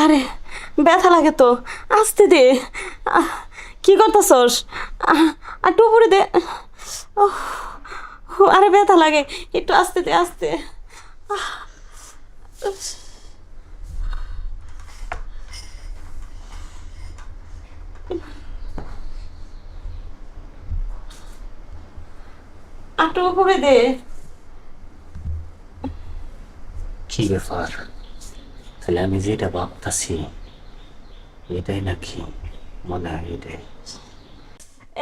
আরে, ব্যথা লাগে তো। আসতে দে। কি করতেছস? আর টুপুরে দে। আরে ব্যথা লাগে। একটু আসতে দে, আসতে। আটু উপরে দে। কি ব্যাপার? তাহলে আমি যেটা ভাবতাছি এটাই নাকি মনে হয় এটাই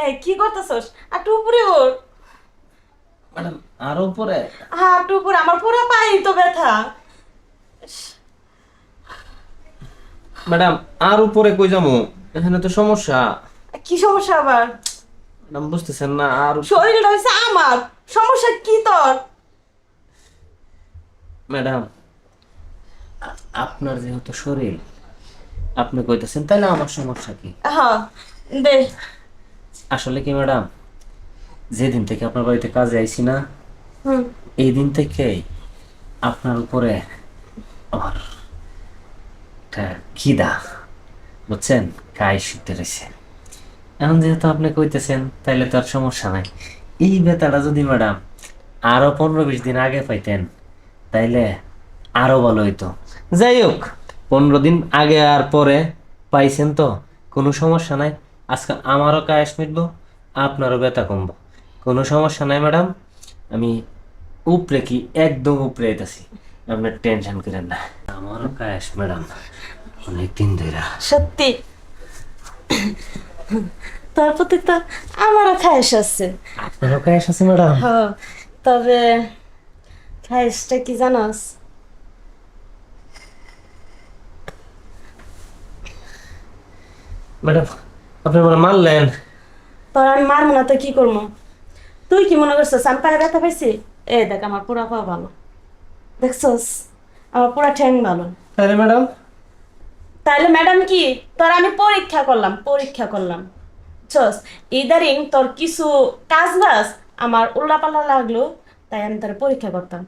এই কি করতেছস আটু উপরে ওর ম্যাডাম আরও উপরে হ্যাঁ উপরে আমার পুরো পায়ে তো ব্যথা ম্যাডাম আর উপরে কই যাব এখানে তো সমস্যা কি সমস্যা আবার ম্যাডাম বুঝতেছেন না আর শরীরটা হয়েছে আমার সমস্যা কি তোর ম্যাডাম আপনার যেহেতু শরীর আপনি কইতেছেন তাহলে আমার সমস্যা কি? হ্যাঁ দে। আসলে কি ম্যাডাম যেদিন থেকে আপনার বাড়িতে কাজে আইছি না এই দিন থেকেই আপনার উপরে আমার একটা খিদা বুঝছেন? গায়ে শিখতে রয়েছে এখন যেহেতু আপনি কইতেছেন তাইলে তো আর সমস্যা নাই। এই বেতাটা যদি ম্যাডাম আরও পনেরো বিশ দিন আগে পাইতেন তাইলে আরও ভালো হইতো। যাই হোক পনেরো দিন আগে আর পরে পাইছেন তো কোনো সমস্যা নাই। আজকাল আমারও কায়েস মিটবো আপনারও ব্যথা কমবো। কোনো সমস্যা নাই ম্যাডাম আমি উপরে কি একদম উপরে আইতাছি। আপনার টেনশন করেন না। আমারও কায়েস ম্যাডাম অনেক দিন ধরে সত্যি? তোর প্রতি তো আমারও খায়েস আছে। আপনারও কায়েস আছে ম্যাডাম? হ্যাঁ তবে খায়েসটা কি জানাস? ম্যাডাম আপনি আমার মারলেন তোর আমি মারবো না তো কি করব? তুই কি মনে করছিস আমি পায়ে ব্যথা পাইছি? এ দেখ আমার পুরা পা ভালো। দেখছস? আমার পুরা ঠ্যাং ভালো। তাহলে ম্যাডাম? তাহলে ম্যাডাম কি? তোর আমি পরীক্ষা করলাম পরীক্ষা করলাম। চস ইদারিং তোর কিছু কাজ বাজ আমার উল্লাপাল্লা লাগল তাই আমি তোর পরীক্ষা করতাম।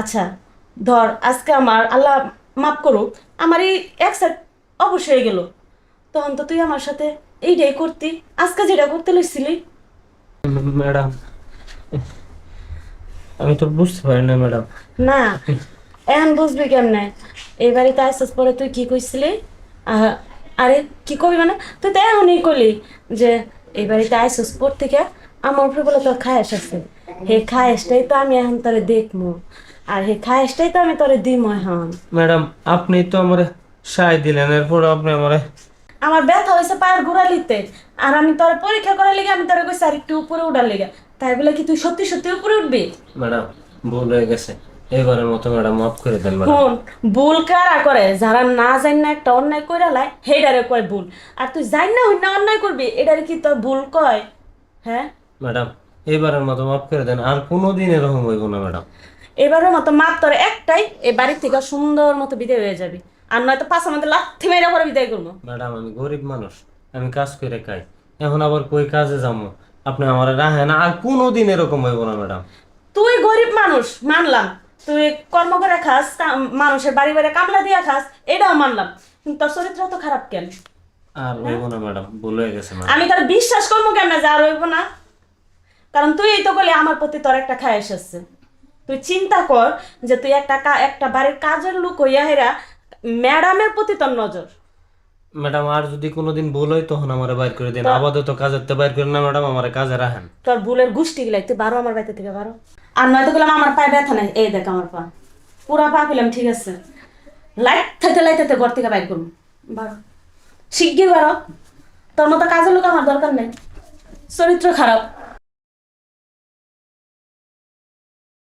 আচ্ছা ধর আজকে আমার আল্লাহ মাফ করুক আমার এই এক সাইড অবশ্য হয়ে গেল। তখন তো তুই আমার সাথে এইটাই করতি। আজকে যেটা করতে লইছিলি? ম্যাডাম আমি তো বুঝতে পারি না ম্যাডাম। না এখন বুঝবি কেমনে? এই বাড়িতে আসার পরে তুই কি কইছিলি? আরে কি কবি মানে? তুই তো এখনই কলি যে এই বাড়িতে আইসস পর থেকে আমার উপরে বলে তোর খায়েস আছে। হে খায়েসটাই তো আমি এখন তোরে দেখব আর হে খায়েসটাই তো আমি তোরে দিম এখন। ম্যাডাম আপনি তো আমার সায় দিলেন এরপর আপনি আমার আমার ব্যথা হয়েছে পায়ের গোড়ালিতে। আর আমি তোর পরীক্ষা করার লিগে আমি তোরে কইছি আর একটু উপরে উঠার লিগে। তাই বলে কি তুই সত্যি সত্যি উপরে উঠবি? ম্যাডাম ভুল হয়ে গেছে। এবারের মতো ম্যাডাম মাফ করে দেন ম্যাডাম। ভুল কারা করে? যারা না জান না একটা অন্যায় কইরা লাই হেডারে কয় ভুল। আর তুই জান না হইনা অন্যায় করবি এটারে কি তোর ভুল কয়? হ্যাঁ? ম্যাডাম এবারের মতো মাফ করে দেন আর কোনোদিন এরকম হইব না ম্যাডাম। এবারের মতো মাপ তোর একটাই এই বাড়ির থেকে সুন্দর মতো বিদায় হয়ে যাবি। আর নয়তো পাশার মধ্যে লাথি মেরে পরে বিদায় করব। ম্যাডাম আমি গরিব মানুষ। আমি কাজ করে খাই। এখন আবার কই কাজে যাব? আপনি আমার রাখেন আর কোনোদিন এরকম হইব না ম্যাডাম। তুই গরিব মানুষ মানলাম। তুই কর্ম করে খাস মানুষের বাড়ি বাড়ি কামলা দিয়া খাস এটাও মানলাম। কিন্তু তোর চরিত্র তো খারাপ কেন? আর হইব না ম্যাডাম ভুল হয়ে গেছে ম্যাডাম। আমি তার বিশ্বাস করব কেমন যে আর হইব না? কারণ তুই এই তো বলে আমার প্রতি তোর একটা খায় এসেছে তুই চিন্তা কর যে তুই একটা একটা বাড়ির কাজের লোক হইয়া হেরা ম্যাডামের প্রতি তোর নজর। ম্যাডাম আর যদি কোনোদিন ভুল হয় তখন আমার বাইর করে দিন। আপাতত কাজের তো বাইর করেন না ম্যাডাম আমার কাজে রাখেন। তোর ভুলের গোষ্ঠী গিলাই তুই বারো আমার বাড়িতে থেকে বারো। আর নয়তো গেলাম আমার পায়ে ব্যথা নাই। এই দেখ আমার পা। পুরা পা পেলাম ঠিক আছে। লাইট থাকতে লাইট থাকতে ঘর থেকে বাইর করুন বারো। শিগগির বারো। তোর মতো কাজের লোক আমার দরকার নেই। চরিত্র খারাপ।